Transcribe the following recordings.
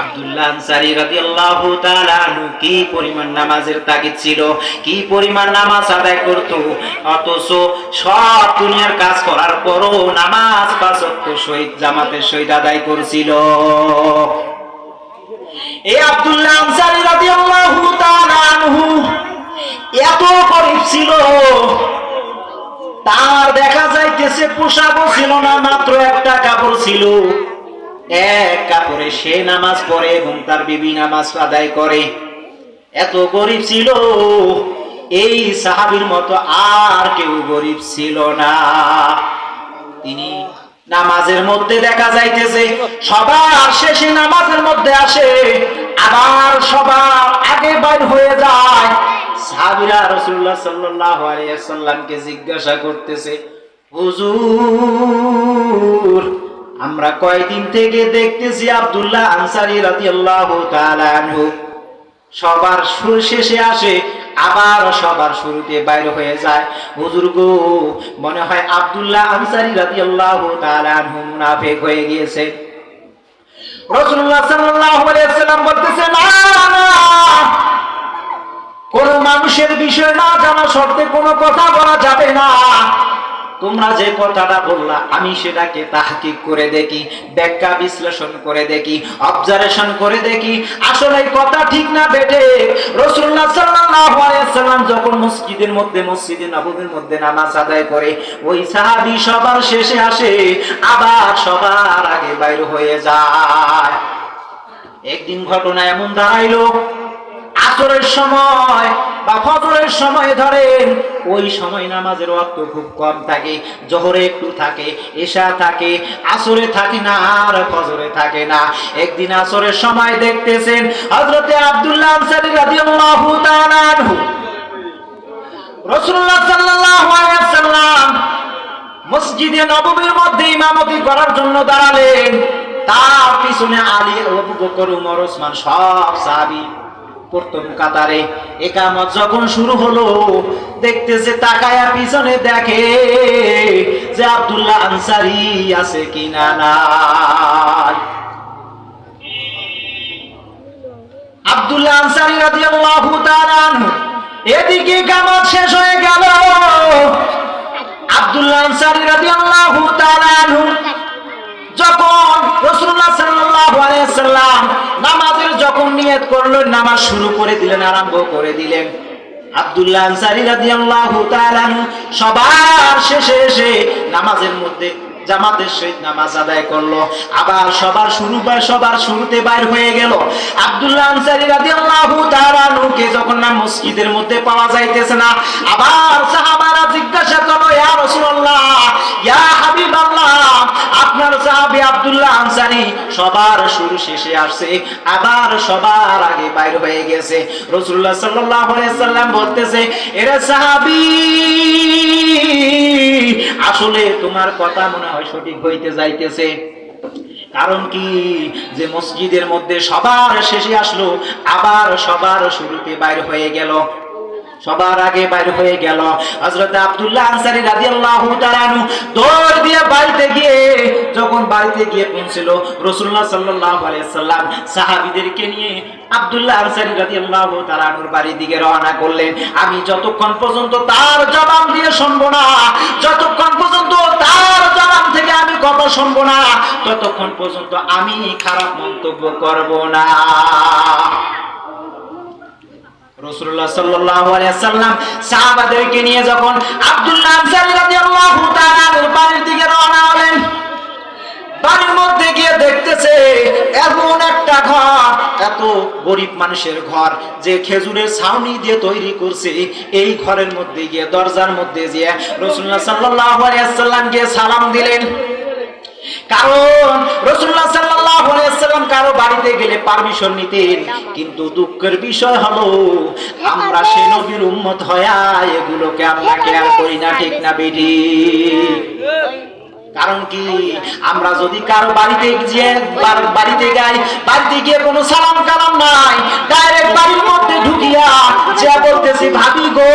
আব্দুল্লাহ আনসারী কি পরিমাণ নামাজের ছিল? কি পরিমাণ নামাজ আদায় অথচ সব দুনিয়ার কাজ করার পরও নামাজ জামাতের আদায় করছিল। এই আব্দুল্লাহ এত গরিব ছিল। তার দেখা যাইতেছে পোশাকও ছিল না, মাত্র একটা কাপড় ছিল। এক কাপড়ে সে নামাজ পড়ে এবং তার বিবি নামাজ আদায় করে। এত গরিব ছিল, এই সাহাবীর মতো আর কেউ গরিব ছিল না। তিনি নামাজের মধ্যে দেখা যাইতেছে, সবার শেষে নামাজের মধ্যে আসে, আবার সবার আগে বাইর হয়ে যায়। সাহাবীরা রাসূলুল্লাহ সাল্লাল্লাহু আলাইহি সাল্লামকে জিজ্ঞাসা করতেছে, হুজুর আমরা কয়দিন থেকে দেখতেছি আব্দুল্লাহ আনসারি তাআলা আনহু। সবার সুর শেষে আসে আবার সবার শুরুতে বাইর হয়ে যায়। হুজুর গো, মনে হয় আব্দুল্লাহ আনসারী রাদিয়াল্লাহু তাআলা আনহু হয়ে গিয়েছে। বলতেছে না, কোন মানুষের বিষয় না জানা সত্ত্বে কোনো কথা বলা যাবে না। তোমরা যে কথাটা বললা, আমি সেটাকে তাহকিক করে দেখি, ব্যাখ্যা বিশ্লেষণ করে দেখি অবজারভেশন করে দেখি। আসলে কথা ঠিক না বেটে রাসূলুল্লাহ সাল্লাল্লাহু আলাইহি সাল্লাম যখন মসজিদের মধ্যে, মসজিদে নববীর মধ্যে নামাজ আদায় করে, ওই সাহাবী সবার শেষে আসে, আবার সবার আগে বাইর হয়ে যায়। একদিন ঘটনা এমন দাঁড়াইলো, আসরের সময় বা ফজরের সময় ধরেন, ওই সময় নামাজের অর্থ খুব কম থাকে, জোহরে একটু থাকে, এশা থাকে, আসরে থাকে না আর ফজরে থাকে না। একদিন আসরের সময় দেখতেছেন হযরতে আব্দুল্লাহ আনসারী রাদিয়াল্লাহু তাআলা আনহু। রাসূলুল্লাহ সাল্লাল্লাহু আলাইহি ওয়াসাল্লাম মসজিদে নববীর মধ্যে ইমামতি করার জন্য দাঁড়ালেন। তার পিছনে আলী, আবু বকর, উমর, ওসমান সব সাহাবী। প্রথম কাতারে। একামত যখন শুরু হলো দেখতেছে তাকায়া পিছনে দেখে যে আব্দুল্লাহ আনসারি আছে কিনা নাই। আব্দুল্লাহ আনসারি রাদিয়াল্লাহু তাআলা এদিকে কামত শেষ হয়ে গেল। আব্দুল্লাহ আনসারি রাদিয়াল্লাহু তাআলা যখন রাসূলুল্লাহ সাল্লাল্লাহু আলাইহি সাল্লাম নামাজের যখন নিয়ত করলেন নামাজ শুরু করে দিলেন, আরম্ভ করে দিলেন। আব্দুল্লাহ আনসারী রাদিয়াল্লাহু তাআলা সবার শেষে এসে নামাজের মধ্যে জামাতের সহিত নামাজ আদায় করল। আবার সবার শুরু বা সবার শুরুতে বাইর হয়ে গেল। আব্দুল্লাহ আনসারী রাদিয়াল্লাহু তাআলা যখন না মসজিদের মধ্যে পাওয়া যাইতেছে না, আবার সাহাবারা জিজ্ঞাসা করল ইয়া রাসূলুল্লাহ ইয়া হাবিবাল্লাহ আপনার সাহাবী আনসারী সবার শুরু শেষে আসছে, আবার সবার আগে বাইর হয়ে গেছে। রাসূলুল্লাহ সাল্লাল্লাহু আলাইহি সাল্লাম বলতেছে, এরে সাহাবী, আসলে তোমার কথা মনে হয় সঠিক হইতে যাইতেছে। কারণ কি? যে মসজিদের মধ্যে সবার শেষে আসলো, আবার সবার শুরুতে বাইর হয়ে গেল। সবার আগে বাইর হয়ে গেল। হযরত আব্দুল্লাহ আনসারী তাআলা আনহু দৌড় দিয়ে বাড়িতে গিয়ে যখন বাড়িতে গিয়ে পৌঁছল, রাসূলুল্লাহ সাল্লাল্লাহু আলাইহি সাল্লাম সাহাবীদেরকে নিয়ে আব্দুল্লাহ আনসারী রাদিয়াল্লাহু তাআলা আনহুর বাড়ির দিকে রওনা করলেন। আমি যতক্ষণ পর্যন্ত তার জবাব দিয়ে শুনব না, যতক্ষণ পর্যন্ত তার জবান থেকে আমি কথা শুনব না, ততক্ষণ পর্যন্ত আমি খারাপ মন্তব্য করব না। সাহাবাদেরকে নিয়ে আব্দুল্লাহ দিকে রওনা হলেন, বাড়ির মধ্যে গিয়ে এমন একটা ঘর, এত গরিব মানুষের ঘর যে খেজুরের ছাউনি দিয়ে তৈরি করছে। এই ঘরের মধ্যে গিয়ে, দরজার মধ্যে গিয়ে আলাইহি সাল্লাম গিয়ে সালাম দিলেন। কারণ রসুল্লাহ আলাইহি কারও বাড়িতে গেলে পারমিশন নিতেন। কিন্তু দুঃখের বিষয় হলো, আমরা সে নবীর উম্মত হয়া এগুলোকে আমরা কেয়ার করি না, ঠিক না বেটি কারণ কি? আমরা যদি কারও বাড়িতে গিয়ে বাড়িতে যাই, বাড়িতে গিয়ে কোনো সালাম কালাম নাই ডাইরেক্ট বাড়ির ঢুকিয়া যা বলতেছি, ভাবি গো,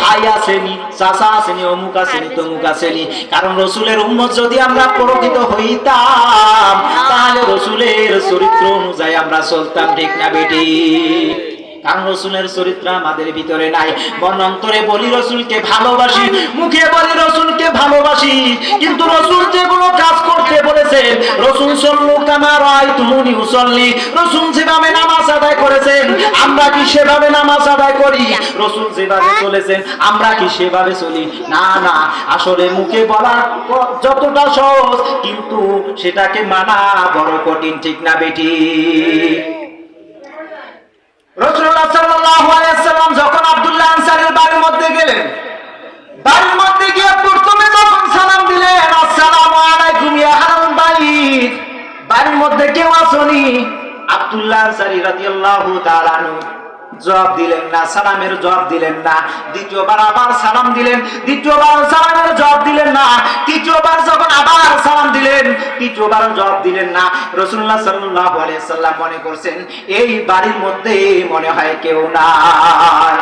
ভাই আসেনি, চাচা আসেনি, অমুক আসেনি, তমুক আসেনি। কারণ রসুলের উম্মত যদি আমরা প্রকৃত হইতাম, তাহলে রসুলের চরিত্র অনুযায়ী আমরা চলতাম, ঠিক না বেটি? কারণ রসুলের চরিত্র আমাদের ভিতরে নাই। বনন্তরে বলি, রসুলকে ভালোবাসি, মুখে বলি, রসুলকে ভালোবাসি। কিন্তু রসুল যেগুলো কাজ করতে বলেছেন রসুল সল্লু কামার তুমুনি উসল্লি রসুল যেভাবে নামাজ আদায় করেছেন, আমরা কি সেভাবে নামাজ আদায় করি? রসুল যেভাবে চলেছেন, আমরা কি সেভাবে চলি? না না, আসলে মুখে বলা যতটা সহজ, কিন্তু সেটাকে মানা বড় কঠিন, ঠিক না বেটি? রসুল্লাহ সাল্লাম যখন আব্দুল্লাহ আনসারীর বাড়ির মধ্যে গেলেন, বাড়ির মধ্যে গিয়ে জবাব দিলেন না, সালামের জবাব দিলেন না, দ্বিতীয়বার আবার সালাম দিলেন, দ্বিতীয়বার সালামের জবাব দিলেন না, তৃতীয়বার যখন আবার সালাম দিলেন, তৃতীয়বার জবাব দিলেন না রসুল্লাহ আলাইহি সাল্লাম মনে করছেন, এই বাড়ির মধ্যে মনে হয় কেউ নাই।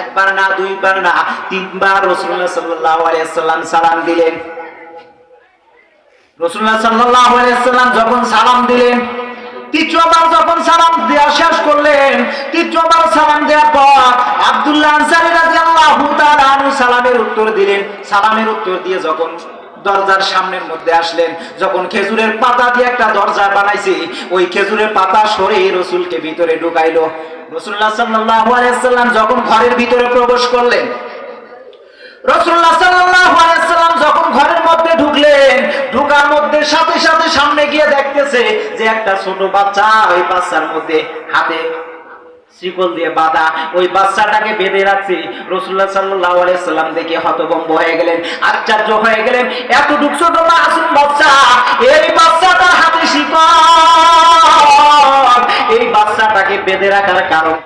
একবার না, দুইবার না, তিনবার রসুল্লাহ আলাইহি সাল্লাম সালাম দিলেন। রসুল্লাহ আলাইহি সাল্লাম যখন সালাম দিলেন তৃতীয়বার যখন সালাম দেওয়া শেষ করলেন, তৃতীয়বার সালাম দেওয়ার পর আব্দুল্লাহ আনসারী তাআলা আনহু সালামের উত্তর দিলেন। সালামের উত্তর দিয়ে যখন দরজার সামনের মধ্যে আসলেন, যখন খেজুরের পাতা দিয়ে একটা দরজা বানাইছে, ওই খেজুরের পাতা সরে রসুলকে ভিতরে ঢুকাইলো। রসুল্লাহ সাল্লাল্লাহু আলাইহি সাল্লাম যখন ঘরের ভিতরে প্রবেশ করলেন রসুল্লাহ যখন ঘরের মধ্যে ঢুকলেন মধ্যে সাথে সাথে সামনে গিয়ে দেখতেছে যে একটা ছোট বাচ্চা ওই বাচ্চার মধ্যে হাতে দিয়ে ওই বাচ্চাটাকে বেঁধে দেখে হতভম্ব হয়ে গেলেন, আশ্চর্য হয়ে গেলেন। এতটুক ছোট মাসুম বাচ্চা, এই বাচ্চাটার হাতে শিকল। এই বাচ্চাটাকে বেঁধে রাখার কারণ